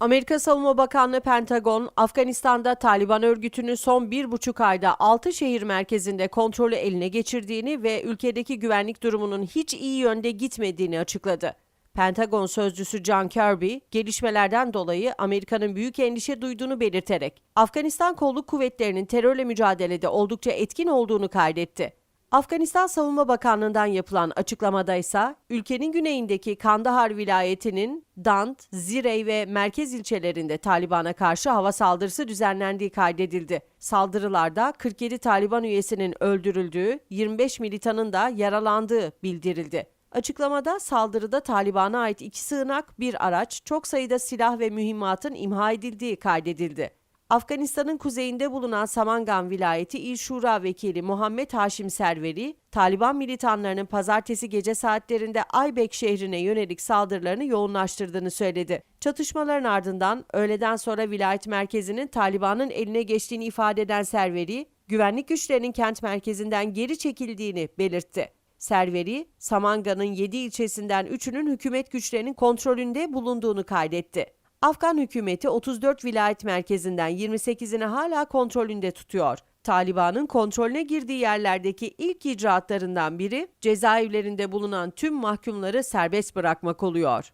Amerika Savunma Bakanlığı Pentagon, Afganistan'da Taliban örgütünün son bir buçuk ayda 6 şehir merkezinde kontrolü eline geçirdiğini ve ülkedeki güvenlik durumunun hiç iyi yönde gitmediğini açıkladı. Pentagon sözcüsü John Kirby, gelişmelerden dolayı Amerika'nın büyük endişe duyduğunu belirterek, Afganistan kolluk kuvvetlerinin terörle mücadelede oldukça etkin olduğunu kaydetti. Afganistan Savunma Bakanlığı'ndan yapılan açıklamada ise ülkenin güneyindeki Kandahar vilayetinin Dant, Zirey ve merkez ilçelerinde Taliban'a karşı hava saldırısı düzenlendiği kaydedildi. Saldırılarda 47 Taliban üyesinin öldürüldüğü, 25 militanın da yaralandığı bildirildi. Açıklamada saldırıda Taliban'a ait iki sığınak, bir araç, çok sayıda silah ve mühimmatın imha edildiği kaydedildi. Afganistan'ın kuzeyinde bulunan Samangan vilayeti İl Şura Vekili Muhammed Haşim Serveri, Taliban militanlarının pazartesi gece saatlerinde Aybek şehrine yönelik saldırılarını yoğunlaştırdığını söyledi. Çatışmaların ardından öğleden sonra vilayet merkezinin Taliban'ın eline geçtiğini ifade eden Serveri, güvenlik güçlerinin kent merkezinden geri çekildiğini belirtti. Serveri, Samanga'nın 7 ilçesinden 3'ünün hükümet güçlerinin kontrolünde bulunduğunu kaydetti. Afgan hükümeti 34 vilayet merkezinden 28'ini hala kontrolünde tutuyor. Taliban'ın kontrolüne girdiği yerlerdeki ilk icraatlarından biri cezaevlerinde bulunan tüm mahkumları serbest bırakmak oluyor.